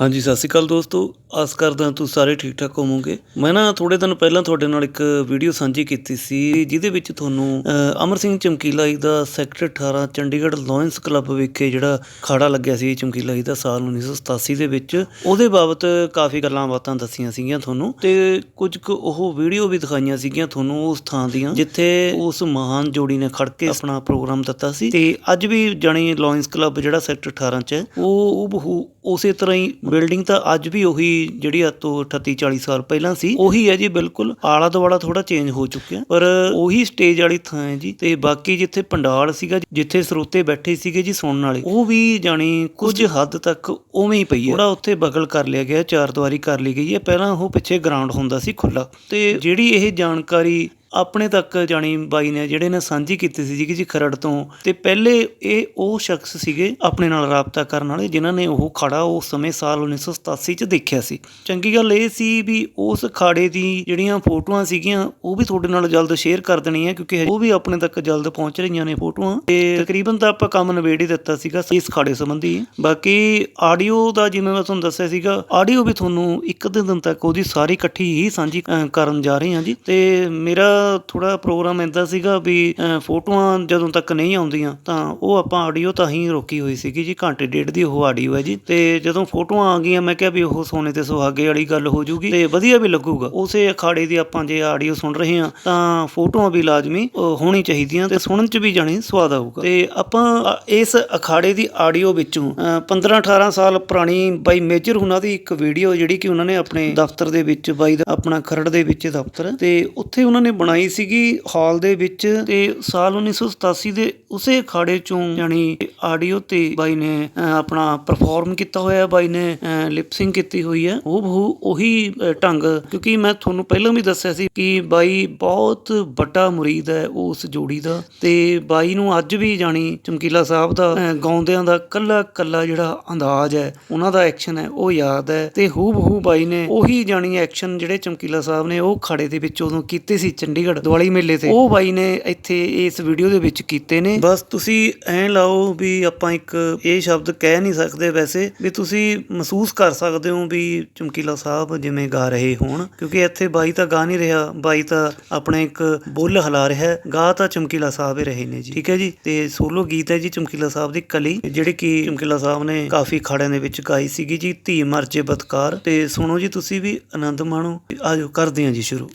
ਹਾਂਜੀ ਸਤਿ ਸ਼੍ਰੀ ਅਕਾਲ ਦੋਸਤੋ। ਆਸ ਕਰਦਾ ਤੂੰ ਸਾਰੇ ਠੀਕ ਠਾਕ ਹੋਵੋਗੇ। ਮੈਂ ਨਾ ਥੋੜੇ ਦਿਨ ਪਹਿਲਾਂ ਤੁਹਾਡੇ ਨਾਲ ਇੱਕ ਵੀਡੀਓ ਸਾਂਝੀ ਕੀਤੀ ਸੀ ਜਿਹਦੇ ਵਿੱਚ ਤੁਹਾਨੂੰ ਅ, ਅਮਰ ਸਿੰਘ ਚਮਕੀਲਾ ਜੀ ਦਾ ਸੈਕਟਰ 18 ਚੰਡੀਗੜ੍ਹ ਲਾਇਨਸ ਕਲੱਬ ਵਿਖੇ ਜਿਹੜਾ ਖਾੜਾ ਲੱਗਿਆ ਸੀ ਚਮਕੀਲਾ ਜੀ ਦਾ ਸਾਲ 1987 ਦੇ ਵਿੱਚ। ਉਹਦੇ ਬਾਬਤ ਕਾਫੀ ਗੱਲਾਂ ਬਾਤਾਂ ਦੱਸੀਆਂ ਸੀਗੀਆਂ ਤੁਹਾਨੂੰ ਤੇ ਕੁਝ ਕੁ ਉਹ ਵੀਡੀਓ ਵੀ ਦਿਖਾਈਆਂ ਸੀਗੀਆਂ ਤੁਹਾਨੂੰ ਉਸ ਥਾਂ ਦੀਆਂ ਜਿੱਥੇ ਉਸ ਮਹਾਨ ਜੋੜੀ ਨੇ ਖੜ ਕੇ ਆਪਣਾ ਪ੍ਰੋਗਰਾਮ ਦਿੱਤਾ ਸੀ। ਤੇ ਅੱਜ ਵੀ ਜਾਣੀ ਲਾਇੰਸ ਕਲੱਬ ਜਿਹੜਾ ਸੈਕਟਰ 18 ਚ ਹੈ ਉਹ ਬਹੂ ਉਸੇ ਤਰ੍ਹਾਂ ਹੀ ਬਿਲਡਿੰਗ ਤਾਂ ਅੱਜ ਵੀ ਉਹੀ ਜਿਹੜੀ ਅੱਜ ਤੋਂ 38 40 ਸਾਲ ਪਹਿਲਾਂ ਸੀ ਉਹੀ ਹੈ ਜੀ ਬਿਲਕੁਲ। ਆਲਾ ਦੁਆਲਾ ਥੋੜਾ ਚੇਂਜ ਹੋ ਚੁੱਕਿਆ। ਪਰ ਉਹੀ ਸਟੇਜ ਵਾਲੀ ਥਾਂ ਹੈ ਜੀ। ਤੇ ਬਾਕੀ ਜਿੱਥੇ ਪੰਡਾਲ ਸੀਗਾ ਜਿੱਥੇ ਸਰੋਤੇ ਬੈਠੇ ਸੀਗੇ ਜੀ ਸੁਣਨ ਵਾਲੇ ਉਹ ਵੀ ਜਾਣੀ ਕੁਝ ਹੱਦ ਤੱਕ ਉਵੇਂ ਹੀ ਪਈ ਹੈ। ਥੋੜਾ ਉੱਥੇ ਬਗਲ ਕਰ ਲਿਆ ਗਿਆ ਚਾਰ ਦੀਵਾਰੀ ਕਰ ਲਈ ਗਈ ਹੈ। ਪਹਿਲਾਂ ਉਹ ਪਿੱਛੇ ਗਰਾਊਂਡ ਹੁੰਦਾ ਸੀ ਖੁੱਲਾ ਤੇ ਜਿਹੜੀ ਇਹ ਜਾਣਕਾਰੀ ਆਪਣੇ ਤੱਕ ਜਾਣੀ ਬਾਈ ਨੇ, ਜਿਹੜੇ ਨੇ ਸਾਂਝੀ ਕੀਤੀ ਸੀ ਜੀ ਖਰੜ ਤੋਂ, ਤੇ ਪਹਿਲੇ ਇਹ ਉਹ ਸ਼ਖਸ ਸੀਗੇ ਆਪਣੇ ਨਾਲ ਰਾਬਤਾ ਕਰਨ ਵਾਲੇ, ਜਿਨ੍ਹਾਂ ਨੇ ਉਹ ਖਾੜਾ ਉਸ ਸਮੇਂ ਸਾਲ 1987 ਚ ਦੇਖਿਆ ਸੀ। ਚੰਗੀ ਗੱਲ ਇਹ ਸੀ ਵੀ ਉਸ ਖਾੜੇ ਦੀ ਜਿਹੜੀਆਂ ਫੋਟੋਆਂ ਸੀਗੀਆਂ, ਉਹ ਵੀ ਤੁਹਾਡੇ ਨਾਲ ਜਲਦ ਸ਼ੇਅਰ ਕਰ ਦੇਣੀ ਹੈ ਕਿਉਂਕਿ ਉਹ ਵੀ ਆਪਣੇ ਤੱਕ ਜਲਦ ਪਹੁੰਚ ਰਹੀਆਂ ਨੇ ਫੋਟੋਆਂ, ਤੇ ਤਕਰੀਬਨ ਤਾਂ ਆਪਾਂ ਕੰਮ ਨਵੇੜ ਹੀ ਦਿੱਤਾ ਸੀਗਾ ਇਸ ਖਾੜੇ ਸੰਬੰਧੀ। ਬਾਕੀ ਆਡੀਓ ਦਾ ਜਿਵੇਂ ਮੈਂ ਤੁਹਾਨੂੰ ਦੱਸਿਆ ਸੀਗਾ, ਆਡੀਓ ਵੀ ਤੁਹਾਨੂੰ ਇੱਕ ਅੱਧੇ ਦਿਨ ਤੱਕ ਉਹਦੀ ਸਾਰੀ ਇਕੱਠੀ ਹੀ ਸਾਂਝੀ ਕਰਨ ਜਾ ਰਹੇ ਹਾਂ ਜੀ। ਤੇ ਮੇਰਾ ਥੋੜਾ ਪ੍ਰੋਗਰਾਮ ਇੰਦਾ ਸੀਗਾ ਵੀ ਫੋਟੋਆਂ ਜਦੋਂ ਤੱਕ ਨਹੀਂ ਆਉਂਦੀਆਂ, ਤਾਂ ਉਹ ਆਪਾਂ ਆਡੀਓ ਤਾਂ ਹੀ ਰੋਕੀ ਹੋਈ ਸੀਗੀ ਜੀ, ਘੰਟੇ ਡੇਢ ਦੀ ਉਹ ਆਡੀਓ ਹੈ ਜੀ। ਤੇ ਜਦੋਂ ਫੋਟੋਆਂ ਆ ਗਈਆਂ, ਮੈਂ ਕਿਹਾ ਵੀ ਉਹ ਸੋਨੇ ਤੇ ਸੁਹਾਗੇ ਵਾਲੀ ਗੱਲ ਹੋ ਜੂਗੀ ਤੇ ਵਧੀਆ ਵੀ ਲੱਗੂਗਾ। ਉਸੇ ਅਖਾੜੇ ਦੀ ਆਪਾਂ ਜੇ ਆਡੀਓ ਸੁਣ ਰਹੇ ਹਾਂ, ਤਾਂ ਫੋਟੋਆਂ ਵੀ ਲਾਜ਼ਮੀ ਹੋਣੀ ਚਾਹੀਦੀਆਂ ਤੇ ਸੁਣਨ ਚ ਵੀ ਜਾਣੀ ਸਵਾਦ ਆਊਗਾ। ਤੇ ਆਪਾਂ ਇਸ ਅਖਾੜੇ ਦੀ ਆਡੀਓ ਵਿੱਚੋਂ 15 18 ਸਾਲ ਪੁਰਾਣੀ ਬਾਈ ਮੇਜਰ ਹੁਣਾਂ ਦੀ ਇੱਕ ਵੀਡੀਓ ਜਿਹੜੀ ਕਿ ਉਹਨਾਂ ਨੇ ਆਪਣੇ ਦਫ਼ਤਰ ਦੇ ਵਿੱਚ, ਬਾਈ ਦਾ ਆਪਣਾ ਖਰੜ ਦੇ ਵਿੱਚ ਦਫ਼ਤਰ, ਤੇ ਉੱਥੇ ਉਹਨਾਂ ਨੇ ਬਣਾਈ ਸੀਗੀ ਹਾਲ ਦੇ ਵਿੱਚ ਤੇ ਸਾਲ 1987 ਦੇ ਉਸੇ ਅਖਾੜੇ ਚੋਂ ਜਾਣੀ ਆਡੀਓ ਤੇ ਬਾਈ ਨੇ ਆਪਣਾ ਪਰਫਾਰਮ ਕੀਤਾ ਹੋਇਆ, ਬਾਈ ਨੇ ਲਿਪਸਿੰਗ ਕੀਤੀ ਹੋਈ ਹੈ। ਉਹ ਬਹੂ ਉਹੀ ਢੰਗ, ਕਿਉਂਕਿ ਮੈਂ ਤੁਹਾਨੂੰ ਪਹਿਲਾਂ ਵੀ ਦੱਸਿਆ ਸੀ ਕਿ ਬਾਈ ਬਹੁਤ ਵੱਡਾ ਮੁਰੀਦ ਹੈ ਉਸ ਜੋੜੀ ਦਾ ਤੇ ਬਾਈ ਨੂੰ ਅੱਜ ਵੀ ਜਾਣੀ ਚਮਕੀਲਾ ਸਾਹਿਬ ਦਾ ਗਾਉਂਦਿਆਂ ਦਾ ਕੱਲਾ ਕੱਲਾ ਜਿਹੜਾ ਅੰਦਾਜ਼ ਹੈ, ਉਹਨਾਂ ਦਾ ਐਕਸ਼ਨ ਹੈ, ਉਹ ਯਾਦ ਹੈ। ਤੇ ਹੂ ਬਹੂ ਬਾਈ ਨੇ ਉਹੀ ਜਾਣੀ ਐਕਸ਼ਨ ਜਿਹੜੇ ਚਮਕੀਲਾ ਸਾਹਿਬ ਨੇ ਉਹ ਖੜੇ ਦੇ ਵਿੱਚ ਉਦੋਂ ਕੀਤੇ ਸੀ ਚੰਡੀਗੜ੍ਹ ਦੀਵਾਲੀ ਮੇਲੇ ਤੇ। ਉਹ ਬਾਈ ਨੇ ਇੱਥੇ ਇਸ ਵੀਡੀਓ ਦੇ ਵਿੱਚ ਕੀਤੇ ਨੇ। ਬਸ ਤੁਸੀਂ ਐਂ ਲਾਓ ਵੀ ਆਪਾਂ ਇੱਕ ਇਹ ਸ਼ਬਦ ਕਹਿ ਨਹੀਂ ਸਕਦੇ ਵੈਸੇ ਵੀ ਤੁਸੀਂ ਮਹਿਸੂਸ ਕਰ ਸਕਦੇ ਹੋ ਵੀ ਚਮਕੀਲਾ ਸਾਹਿਬ ਜਿਵੇਂ ਗਾ ਰਹੇ ਹੋਣ। ਕਿਉਂਕਿ ਇੱਥੇ ਬਾਈ ਤਾਂ ਗਾ ਨਹੀਂ ਰਿਹਾ ਬਾਈ ਤਾਂ ਆਪਣਾ ਇੱਕ ਬੁੱਲ ਹਿਲਾ ਰਿਹਾ ਗਾ ਤਾਂ ਚਮਕੀਲਾ ਸਾਹਿਬ ਹੀ ਰਹੇ ਨੇ ਜੀ। ਠੀਕ ਹੈ ਜੀ? ਤੇ ਸੋਲੋ ਗੀਤ ਹੈ ਜੀ ਚਮਕੀਲਾ ਸਾਹਿਬ ਦੀ ਕਲੀ ਜਿਹੜੇ ਕਿ ਚਮਕੀਲਾ ਸਾਹਿਬ ਨੇ ਕਾਫੀ ਖਾੜਿਆਂ ਦੇ ਵਿੱਚ ਗਾਈ ਸੀਗੀ ਜੀ ਧੀ ਮਰਜੇ ਬਤਕਾਰ ਤੇ ਸੁਣੋ ਜੀ ਤੁਸੀਂ ਵੀ ਆਨੰਦ ਮਾਣੋ। ਆਜੋ ਕਰਦੇ ਹਾਂ ਜੀ ਸ਼ੁਰੂ।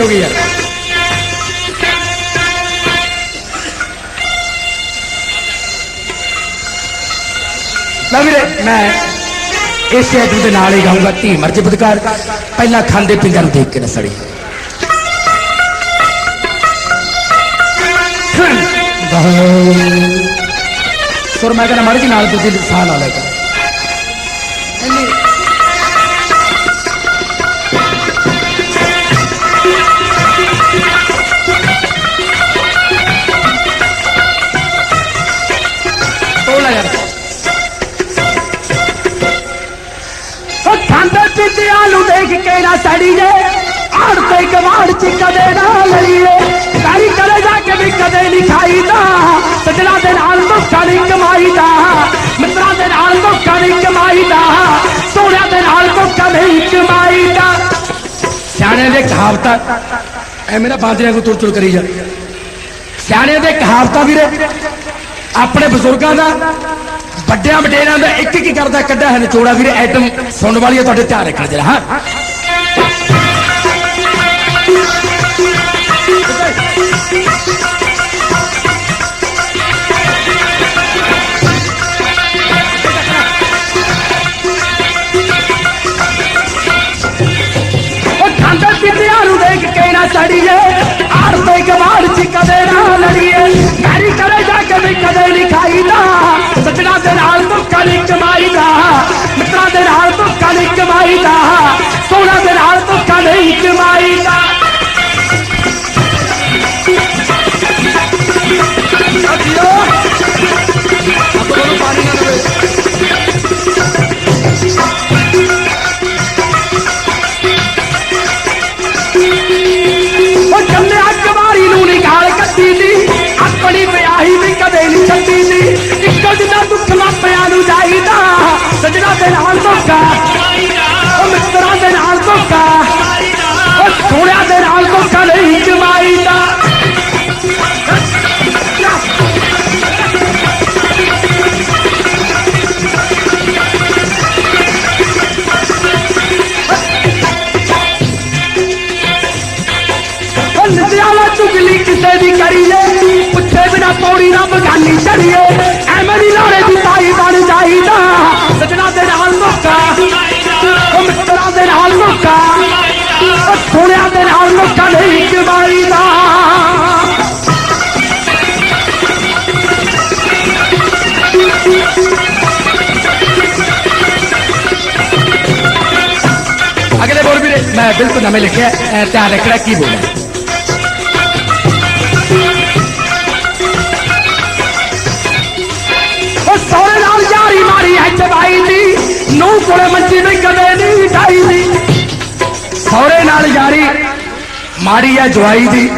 ਹੋ ਗਈ ਯਾਰ ਲੈ ਵੀਰੇ, ਮੈਂ ਇਸ ਐਟਮ ਦੇ ਨਾਲ ਹੀ ਗਾਉਂਗਾ ਧੀ ਮਰਜ ਬਦਕਾਰ ਪਹਿਲਾਂ ਖਾਂਦੇ ਪਿੰਗਾਂ ਨੂੰ ਦੇਖ ਕੇ ਨਸੜੀ ਸੁਰ ਮੈਂ ਕਹਿੰਦਾ, ਮਰਜ ਨਾਲ ਤੁਸੀਂ ਸਾਹ ਲਾ ਲੈ ਕੇ। ਖਾਂਦੇ ਪਿੱਤਿਆਂ ਦੇਖ ਕੇ ਨਾ ਸੜੀਏ। ਆੜ ਤੇ ਕਵਾੜ ਚ ਕਦੇ ਨਾ ਲੜੀਏ। ਕਾਰੀ ਕਰੇ ਜਾ ਕੇ ਵੀ ਕਦੇ ਨਹੀਂ ਖਾਈਦਾ। ਸਜਣਾ ਦੇ ਨਾਲ ਧੋਖਾ ਨਹੀਂ ਕਮਾਈਦਾ। ਮਿੱਤਰਾਂ ਦੇ ਨਾਲ ਧੋਖਾ ਨਹੀਂ ਕਮਾਈਦਾ। ਸੋਹਣਿਆਂ ਦੇ ਨਾਲ ਧੋਖਾ ਨਹੀਂ ਕਮਾਈਦਾ। ਸਿਆਣੇ ਦੇ ਕਹਾਵਤਾਂ ਐ ਮੇਰਾ ਬਾਂਦਰਿਆਂ ਨੂੰ ਤੁਰ ਤੁਰ ਕਰੀ ਜਾ। ਸਿਆਣੇ ਦੇ ਕਹਾਵਤਾਂ ਵੀਰੇ, ਆਪਣੇ ਬਜ਼ੁਰਗਾਂ ਦਾ ਵੱਡਿਆਂ ਵਡੇਰਿਆਂ ਦਾ ਇੱਕ ਇੱਕ ਕਰਦਾ ਕੱਢਿਆ ਹੈ ਨਿਚੋੜਾ ਵੀਰੇ ਐਟਮ ਸੁਣਨ ਵਾਲੀ ਆ, ਤੁਹਾਡੇ ਧਿਆਨ ਰੱਖਣਾ ਜਰਾ ਹਾਂ। ਨੂੰ ਦੇਖ ਕੇ ਨਾ ਸੜੀਏ ਆੜ ਤੇ ਚ ਕਦੇ ਨਾ ਲੜੀਏ। ਕਾਰੀ ਕਰੇ ਜਾ ਵੀ ਕਦੇ ਨਹੀਂ ਖਾਈਦਾ ਸੱਜਣਾ ਦੇ ਨਾਲ ਧੋਖਾ ਨਹੀਂ ਕਮਾਈਦਾ ਸੱਜਣਾ ਮਗਾਨੀ ਛੜੀਏ ਐਵੇਂ ਦੀ ਲਾੜੇ ਦੀ ਤਾਈ ਬਣ ਜਾਈਦਾ। ਸੱਜਣਾ ਦੇ ਨਾਲ ਮੋਕਾ, ਉਹ ਮਿੱਤਰਾਂ ਦੇ ਨਾਲ ਮੋਕਾ, ਉਹ ਦੇ ਨਾਲ ਮੋਕਾ ਨਹੀਂ ਜਵਾਈਦਾ। ਅਗਲੇ ਬੋਲ ਵੀਰੇ, ਮੈਂ ਬਿਲਕੁਲ ਨਵੇਂ ਲਿਖਿਆ ਧਿਆਨ ਰੱਖਣਾ ਕੀ ਬੋਲਣਾ ਕੋਲੇ ਮੰਜੀ ਵੀ ਕਦੇ ਨਹੀਂ ਢਾਈ ਦੀ। ਸੋਹਰੇ ਨਾਲ ਯਾਰੀ, ਮਾਰੀ ਐ ਜਵਾਈ ਦੀ।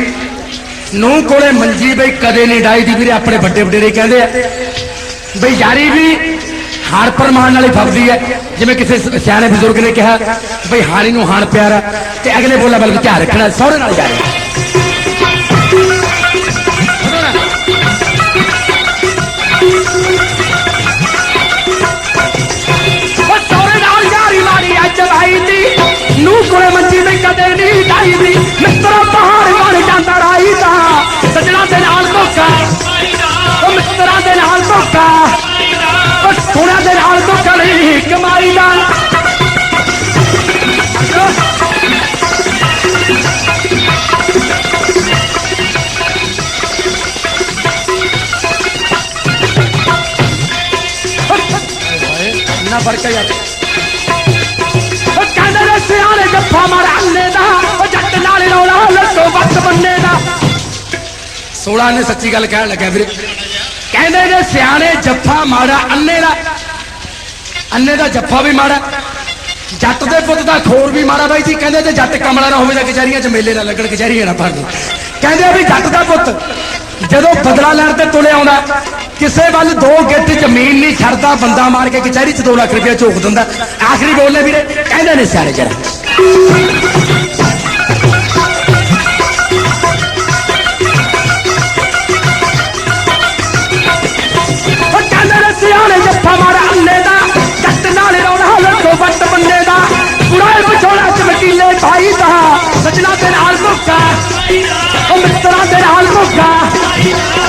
ਨੂੰ ਕੋਲੇ ਮੰਜੀ ਬਈ, ਕਦੇ ਨਹੀਂ ਡਾਈ ਦੀ ਵੀਰੇ, ਆਪਣੇ ਵੱਡੇ ਵਡੇਰੇ ਕਹਿੰਦੇ ਆ। ਬਈ ਯਾਰੀ ਵੀ ਹਾਰ ਪਰਮਾਨ ਨਾਲ ਹੀ ਫੱਬਦੀ ਹੈ ਜਿਵੇਂ ਕਿਸੇ ਸਿਆਣੇ ਬਜ਼ੁਰਗ ਨੇ ਕਿਹਾ, ਬਈ ਹਾਰੀ ਨੂੰ ਹਾਣ ਪਿਆਰਾ। ਤੇ ਅਗਲੇ ਬੋਲਾ ਬਲ ਧਿਆਨ ਰੱਖਣਾ, ਸਹੁਰੇ ਨਾਲ ਯਾਰੀ। ਫ਼ਰਕ ਹੈ ਉਹ ਕਹਿੰਦੇ ਨੇ ਸਿਆਣੇ ਜੱਫਾ ਮਾਰ ਅੰਨੇ ਦਾ, ਉਹ ਜੱਟ ਨਾਲ ਰੌਲਾ ਲੱਟੋ ਵਕਤ ਬੰਨੇ ਦਾ। ਸੋਲਾ ਨੇ ਸੱਚੀ ਗੱਲ ਕਹਿਣ ਲੱਗਾ ਵੀਰੇ। ਕਹਿੰਦੇ ਨੇ ਸਿਆਣੇ ਜੱਫਾ ਮਾੜਾ ਅੰਨੇ ਦਾ ਅੰਨੇ ਦਾ ਜੱਫਾ ਵੀ ਮਾੜਾ ਜੱਟ ਦੇ ਪੁੱਤ ਦਾ ਖੋਰ ਵੀ ਮਾੜਾ ਬਾਈ ਜੀ। ਕਹਿੰਦੇ ਤੇ ਜੱਟ ਕਮਲਾ ਨਾ ਹੋਵੇ ਤਾਂ ਕਚਹਿਰੀਆਂ 'ਚ ਮੇਲੇ ਨਾ ਲੱਗਣ, ਕਚਹਿਰੀਆਂ ਨਾ ਭਰਨ ਕਹਿੰਦੇ ਆ ਵੀ ਜੱਟ ਦਾ ਪੁੱਤ ਜਦੋਂ ਬਦਲਾ ਲੈਣ ਤੇ ਤੁਲੇ ਆਉਂਦਾ ਕਿਸੇ ਵੱਲ ਦੋ ਗਿੱਟ ਜ਼ਮੀਨ ਨਹੀਂ ਛੱਡਦਾ ਬੰਦਾ ਮਾਰ ਕੇ ਕਚਹਿਰੀ 'ਚ 2 ਲੱਖ ਰੁਪਇਆ ਝੋਕ ਦਿੰਦਾ ਆਖਰੀ ਬੋਲੇ ਵੀਰੇ ਕਹਿੰਦੇ ਨੇ ਸਿਆਣੇ ਜਰਾ ਉਹ ਕਹਿੰਦੇ ਨੇ ਸਿਆਣੇ ਜੱਫਾ ਮਾਰ ਅੰਨੇ ਦਾ ਜੱਟ ਨਾਲ ਰੌਲਾ ਲੱਖੋ ਵੱਟ ਬੰਨੇ ਦਾ ਪੁਰਾਏ ਵਿਛੋੜਾ ਚਮਕੀਲੇ ਭਾਈ ਦਾ ਸਜਣਾ ਦੇ ਨਾਲ ਧੋਖਾ ਉਹ ਮਿੱਤਰਾਂ ਦੇ ਨਾਲ ਧੋਖਾ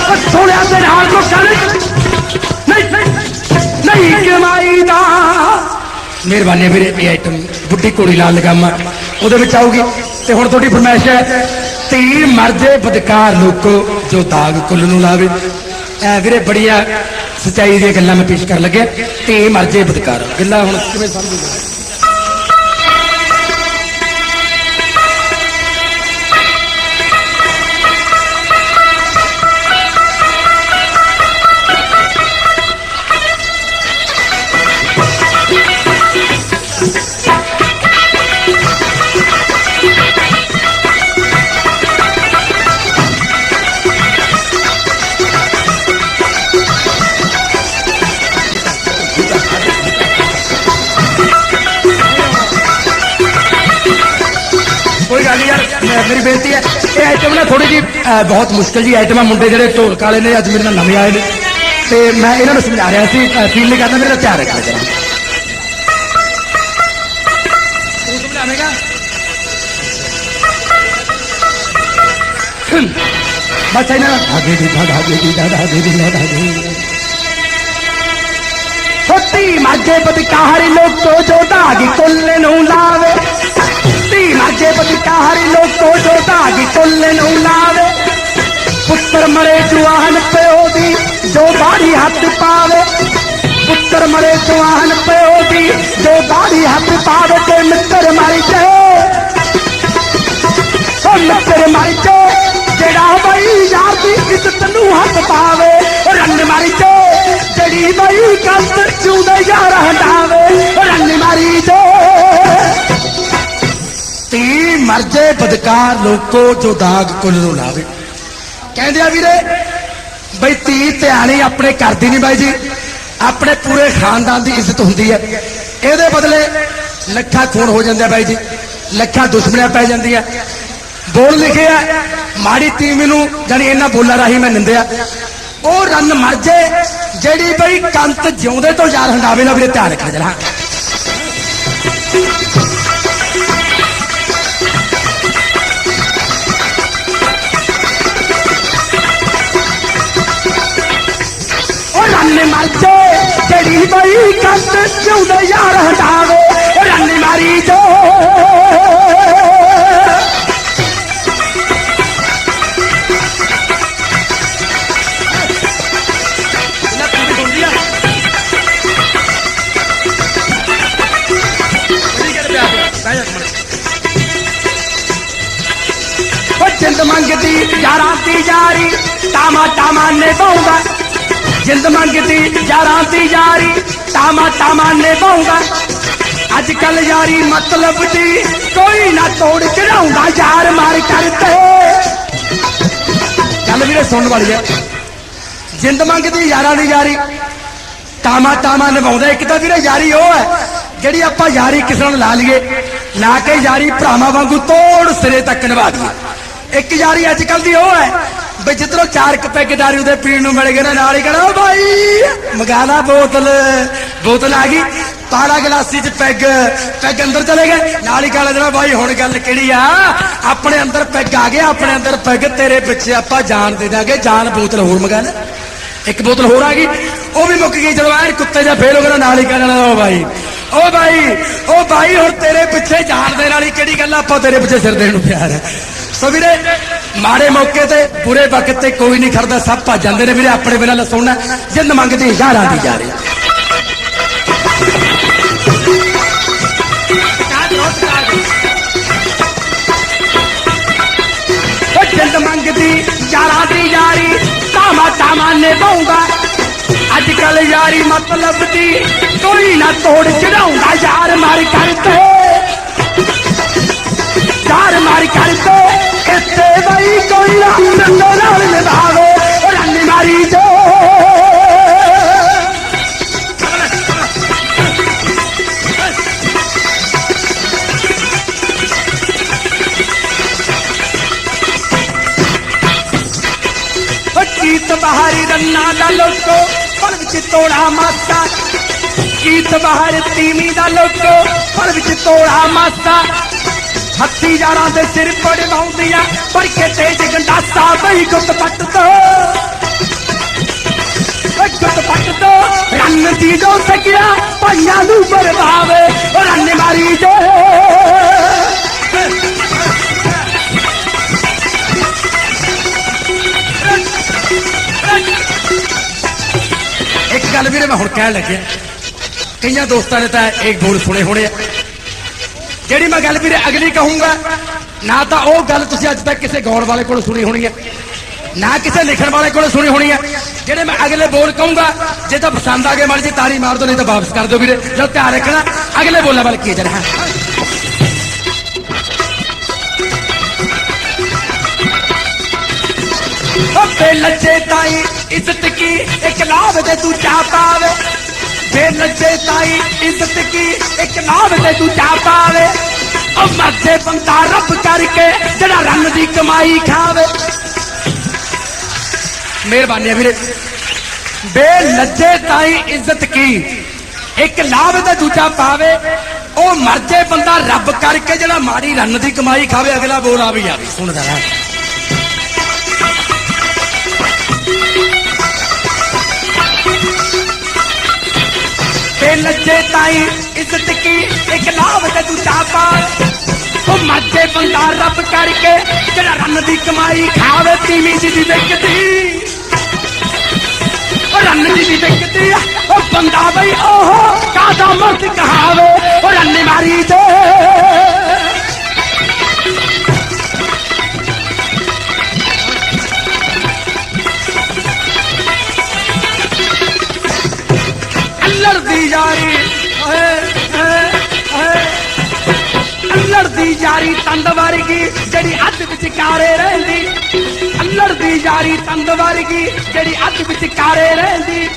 ਉਹ ਸੋਹਣਿਆਂ ਦੇ ਨਾਲ ਧੋਖਾ ਮਿਹਰਬਾਨੀ ਵੀਰੇ, ਇਹ ਆਈਟਮ ਬੁੱਢੀ ਕੋੜੀ ਲਾਲ ਲਗਾਮਾ। ਉਹਦੇ ਵਿੱਚ ਆਊਗੀ। ਤੇ ਹੁਣ ਤੁਹਾਡੀ ਫਰਮਾਇਸ਼ ਹੈ ਧੀ ਮਰਜੇ ਬਦਕਾਰ ਲੋਕੋ ਜੋ ਦਾਗ ਕੁੱਲ ਨੂੰ ਲਾਵੇ। ਐ ਵੀਰੇ, ਬੜੀਆ ਸਚਾਈ ਦੀਆਂ ਗੱਲਾਂ ਮੈਂ ਪੇਸ਼ ਕਰਨ ਲੱਗਿਆ। ਧੀ ਮਰਜੇ ਬਦਕਾਰ। ਗੱਲਾਂ ਹੁਣ ਕਿਵੇਂ ਸਮਝੂਗਾ ਨਹੀਂ ਯਾਰ ਮੇਰੀ ਬੇਨਤੀ ਹੈ ਇਹ ਆਈਟਮ ਨਾ ਥੋੜੀ ਜੀ ਬਹੁਤ ਮੁਸ਼ਕਲ ਜੀ ਆਈਟਮ ਮੁੰਡੇ ਜਿਹੜੇ ਢੋਲਕ ਵਾਲੇ ਨੇ ਅੱਜ ਮੇਰੇ ਨਾਲ ਨਵੇਂ ਆਏ ਨੇ। ਤੇ ਮੈਂ ਇਹਨਾਂ ਨੂੰ ਸਮਝਾ ਰਿਹਾ ਸੀ ਫੀਲ ਨਹੀਂ ਕਰਦਾ ਮੇਰਾ ਧਿਆਨ ਰੱਖਣਾ ਜਰਾ ਤੂੰ ਸਮਝਾਵੇਂਗਾ? ਬਸ ਇਹਨਾਂ ਧਾਗੇ ਦੀ ਧਾਗੇ ਦੀ ਧਾਗੇ ਦੀ ਧਾਗੇ ਛੋਟੀ ਮਾਝੇ ਬਦਕਾਰੀ ਲੋਕੋ ਜੋ ਧਾਗੀ ਕੁੱਲ ਨੂੰ ਲਾਵੇ ਹੱਥ ਪਾਵੇ, ਪੁੱਤਰ ਮਰੇ ਜਵਾਨ ਪਿਓ ਦੀ, ਜੋ ਬਾੜੀ ਹੱਥ ਪਾਵੇ ਤੇ ਮਿੱਤਰ ਮਰ ਜਾਏ ਓ ਮਿੱਤਰ ਮਰ ਜਾਏ ਜਿਹੜਾ ਬਈ ਯਾਰ ਦੀ ਇੱਜ਼ਤ ਨੂੰ ਹੱਥ ਪਾਵੇ, ਰੰਨ ਮਰ ਜਾਏ ਜਿਹੜੀ ਬਈ ਕੰਤ ਚੂਦੇ ਯਾਰ ਹਟਾਵੇ, ਰੰਨ ਮਾਰੀ ਜਾਏ ਤੀ ਮਰਜੇ ਬਦਕਾਰ ਲੋਕੋ ਜੋ ਦਾਗ ਕੁੱਲ ਨੂੰ ਲਾਵੇ। ਕਹਿੰਦੇ ਆ ਵੀਰੇ ਬਈ ਧੀ ਧਿਆਣੀ ਆਪਣੇ ਘਰ ਦੀ ਨਹੀਂ ਬਾਈ ਜੀ। ਆਪਣੇ ਪੂਰੇ ਖਾਨਦਾਨ ਦੀ ਇੱਜ਼ਤ ਹੁੰਦੀ ਹੈ। ਇਹਦੇ ਬਦਲੇ ਲੱਖਾਂ ਖੂਨ ਹੋ ਜਾਂਦੇ ਆ ਬਾਈ ਜੀ। ਲੱਖਾਂ ਦੁਸ਼ਮਣੀਆਂ ਪੈ ਜਾਂਦੀਆਂ। ਬੋਲ ਲਿਖਿਆ ਮਾੜੀ ਤੀ ਨੂੰ ਜਾਨੀ ਇਹਨਾਂ ਬੋਲਾਂ ਰਾਹੀਂ ਮੈਂ ਨਿੰਦਿਆ। ਉਹ ਰੰਨ ਮਰ ਜੇ, ਜਿਹੜੀ ਬਈ ਕੰਤ ਜਿਉਂਦੇ ਤੋਂ ਯਾਰ ਹੰਡਾਵੇ ਨਾ ਵੀਰੇ, ਧਿਆਨ ਰੱਖਿਆ ਜਰਾ। ਗਈ ਕੰਦ ਚੌਂਦਾ ਯਾਰ ਹਟਾਵੇ, ਰੰਨੀ ਮਾਰੀ ਜੋ। ਜਿੰਦ ਮੰਗਦੀ ਯਾਰਾਂ ਦੀ ਯਾਰੀ ਟਾਮਾ ਟਾਮਾ ਨਿਭਾਉਂਦਾ। ਜਿੰਦ ਮੰਗਦੀ, ਯਾਰਾਂ ਦੀ ਯਾਰੀ ਟਾਮਾ ਟਾਮਾ ਨਿਭਾਉਂਦਾ। ਅੱਜ ਕੱਲ ਯਾਰੀ ਮਤਲਬ ਦੀ ਕੋਈ ਨਾ ਤੋੜ ਚੜਾਉਂਦਾ, ਯਾਰ ਮਾਰ ਕਰਤੇ। ਗੱਲ ਵੀਰੇ ਸੁਣਨ ਵਾਲੀ ਹੈ ਜਿੰਦ ਮੰਗਦੀ, ਯਾਰਾਂ ਦੀ ਯਾਰੀ ਟਾਮਾ ਟਾਮਾ ਨਿਭਾਉਂਦਾ। ਇੱਕ ਤਾਂ ਵੀਰੇ ਯਾਰੀ ਉਹ ਹੈ, ਜਿਹੜੀ ਆਪਾਂ ਯਾਰੀ ਕਿਸੇ ਨਾਲ ਲਾ ਲਈਏ, ਲਾ ਕੇ ਯਾਰੀ ਭਰਾਵਾਂ ਵਾਂਗੂ ਤੋੜ ਸਿਰੇ ਤੱਕ ਨਿਭਾ ਦਈਏ। ਇੱਕ ਯਾਰੀ ਅੱਜ ਕੱਲ ਦੀ ਉਹ ਹੈ ਬਈ ਜਿੱਧਰੋਂ ਚਾਰ ਕੁ ਪੈਗ ਦਾਰੂ ਦੇ ਪੀਣ ਨੂੰ ਮਿਲ ਗਏ ਨਾ, ਨਾਲ ਹੀ ਕਹਣਾ, "ਓ ਭਾਈ ਲਾ ਬੋਤਲ। ਬੋਤਲ ਆ ਗਈ। ਪਾਲਾ ਗਲਾਸੀ ਚ ਪੈਗ ਪੈਗ ਅੰਦਰ ਚਲੇ ਗਏ। ਨਾਲ ਹੀ ਕਹ ਲੈਣਾ ਭਾਈ ਹੁਣ ਗੱਲ ਕਿਹੜੀ ਆ? ਆਪਣੇ ਅੰਦਰ ਪੈਗ ਆ ਗਿਆ, ਆਪਣੇ ਅੰਦਰ ਪੈਗ, ਤੇਰੇ ਪਿੱਛੇ ਆਪਾਂ ਜਾਨ ਦੇ ਦਾਂਗੇ। ਜਾਨ ਬੋਤਲ ਹੋਰ ਮਗਾ ਲੈ। ਇੱਕ ਬੋਤਲ ਹੋਰ ਆ ਗਈ। ਉਹ ਵੀ ਮੁੱਕ ਗਈ, ਜਦੋਂ ਐਨ ਕੁੱਤੇ ਜਾਂ ਫੇਲ ਹੋ ਗਿਆ ਨਾਲ ਹੀ ਕਹਿ ਲੈਣਾ ਓ ਭਾਈ ਓ ਭਾਈ ਓ ਭਾਈ ਹੁਣ ਤੇਰੇ ਪਿੱਛੇ ਜਾਨ ਦੇ ਨਾਲ ਹੀ ਕਿਹੜੀ ਗੱਲ ਆਪਾਂ ਤੇਰੇ ਪਿੱਛੇ ਸਿਰ ਦੇਣ ਨੂੰ ਪਿਆਰ ਹੈ ਸੋ ਵੀਰੇ, ਮਾੜੇ ਮੌਕੇ ਤੇ, ਬੁਰੇ ਵਕਤ ਤੇ ਕੋਈ ਨਹੀਂ ਖੜਦਾ, ਸਭ ਭੱਜ ਜਾਂਦੇ ਨੇ ਵੀਰੇ, ਆਪਣੇ ਬਿਨਾਂ ਲੈ ਸੁਣਨਾ, ਜਿੰਦ ਮੰਗਦੀ ਯਾਰਾਂ ਦੀ ਜਾ ਰਹੀ ਜਿੰਦ ਮੰਗਦੀ ਯਾਰਾਂ ਦੀ ਯਾਰੀ ਤਾਮਾ ਤਾਮਾ ਨਿਭਾਉਂਦਾ। ਅੱਜ ਕੱਲ ਯਾਰੀ ਮਤਲਬ ਦੀ ਕੋਈ ਨਾ ਤੋੜ ਚੜਾਉਂਦਾ, ਯਾਰ ਮਾਰ ਕਰਤੇ ਯਾਰ ਮਾਰ ਕਰਤੇ ਇੱਥੇ ਬਈ ਕੋਈ ਨਾ ਨੰਦੋ ਨਾਲ ਨਿਭਾਵੇ, ਰੰਨ ਮਾਰੀ ਜੋ। ਉਹ ਬਹਾਰੀ ਰੰਨਾ ਦਾ ਲੋਕੋ ਪਲ ਵਿੱਚ ਤੋੜਾ ਮਾਤਾ ਕੀਤ ਬਹਾਰ ਤੀਵੀਂ ਦਾ ਲੋਕੋ ਪਲ ਵਿੱਚ ਤੋੜਾ ਮਾਤਾ ਹੱਥੀ ਯਾਰਾਂ ਦੇ ਸਿਰ ਪੜਵਾਉਂਦੀਆਂ ਪਰ ਕੇ ਤੇਜ ਗੰਡਾਸਾ ਬਈ ਗੁੱਤ ਪੱਟ ਦੋ। ਗੁੱਤ ਪੱਟ ਦੋ। ਰੰਨ ਦੀ ਜੋ ਸਕਿਆ ਭਾਈਆਂ ਨੂੰ ਬਰਬਾਵੇ ਰੰਨ ਮਾਰੀ ਜੋ। ਇੱਕ ਗੱਲ ਵੀਰੇ ਮੈਂ ਹੁਣ ਕਹਿਣ ਲੱਗਿਆ, ਕਈਆਂ ਦੋਸਤਾਂ ਨੇ ਤਾਂ ਇੱਕ ਬੋਲ ਸੁਣੇ ਹੋਣੇ ਆ। ਜਿਹੜੀ ਮੈਂ ਗੱਲ ਵੀਰੇ ਅਗਲੀ ਕਹੂੰਗਾ, ਨਾ ਤਾਂ ਉਹ ਗੱਲ ਤੁਸੀਂ ਅੱਜ ਤੱਕ ਕਿਸੇ ਗਾਉਣ ਵਾਲੇ ਕੋਲੋਂ ਸੁਣੀ ਹੋਣੀ ਹੈ, ਨਾ ਕਿਸੇ ਲਿਖਣ ਵਾਲੇ ਕੋਲੋਂ ਸੁਣੀ ਹੋਣੀ ਹੈ। ਜਿਹੜੇ ਮੈਂ ਅਗਲੇ ਬੋਲ ਕਹੂੰਗਾ, ਜੇ ਤਾਂ ਪਸੰਦ ਆ ਗਏ ਮਾੜੀ ਜੀ ਤਾੜੀ ਮਾਰ ਦੋ ਨਹੀਂ ਤਾਂ ਵਾਪਸ ਕਰ ਦਿਓ ਵੀਰੇ। ਜੋ ਧਿਆਨ ਰੱਖਣਾ, ਅਗਲੇ ਬੋਲਾਂ ਵੱਲ ਕੀ ਜਰਾ ਓ ਬੇਲੱਜੇ ਤਾਈ, ਇੱਜ਼ਤ ਕੀ, ਇੱਕ ਲਾਭ ਤੇ ਤੂੰ ਚਾ ਪਾਵੇ ਬੇਲੱਜੇ ਤਾਈ ਇੱਜ਼ਤ ਕੀ? ਇੱਕ ਲਾਭ ਤੇ ਤੂੰ ਪਾਵੇ। ਓ ਮਰਦੇ ਬੰਦਾ ਰੱਬ ਕਰਕੇ ਜਿਹੜਾ ਰੰਨ ਦੀ ਕਮਾਈ ਖਾਵੇ। ਮਿਹਰਬਾਨੀ ਹੈ ਵੀਰੇ। ਬੇਲੱਜੇ ਤਾਈ ਇੱਜ਼ਤ ਕੀ? ਇੱਕ ਲਾਭ ਤੇ ਦੂਜਾ ਪਾਵੇ। ਉਹ ਮਰਜੇ ਬੰਦਾ ਰੱਬ ਕਰਕੇ ਜਿਹੜਾ ਮਾੜੀ ਰੰਨ ਦੀ ਕਮਾਈ ਖਾਵੇ। ਅਗਲਾ ਬੋਲ ਆ ਵੀ ਆਵੇ ਸੁਣਦਾ ਰਹਿ ਤੇ ਲੱਜੇ ਤਾਈ ਇੱਜ਼ਤ ਕੀ? ਇੱਕ ਲਾਭ ਤੇ ਦੂਜਾ ਪਾਲ। ਉਹ ਮਰਜੇ ਬੰਦਾ ਰੱਬ ਕਰਕੇ ਜਿਹੜਾ ਰੰਨ ਦੀ ਕਮਾਈ ਖਾਵੇ, ਤੀਵੀਂ ਜੀ ਦੀ ਵਿਕਦੀ। ਉਹ ਰੰਨ ਜੀ ਦੀ ਵਿਕਦੀ ਉਹ ਬੰਦਾ ਬਈ ਉਹ ਕਾਦਾ ਮਰਦ ਕਹਾਵੇ? ਉਹ ਰੰਨ ਮਾਰੀ ਤੇ ਦੀ ਯਾਰੀ ਤੰਦ ਵਰਗੀ, ਜਿਹੜੀ ਅੱਧ ਵਿੱਚ ਕਾਰੇ ਰਹਿੰਦੀ। ਅੱਲੜ ਦੀ ਯਾਰੀ ਤੰਦ ਵਰਗੀ, ਜਿਹੜੀ ਅੱਧ ਵਿੱਚ ਕਾਰੇ ਰਹਿੰਦੀ।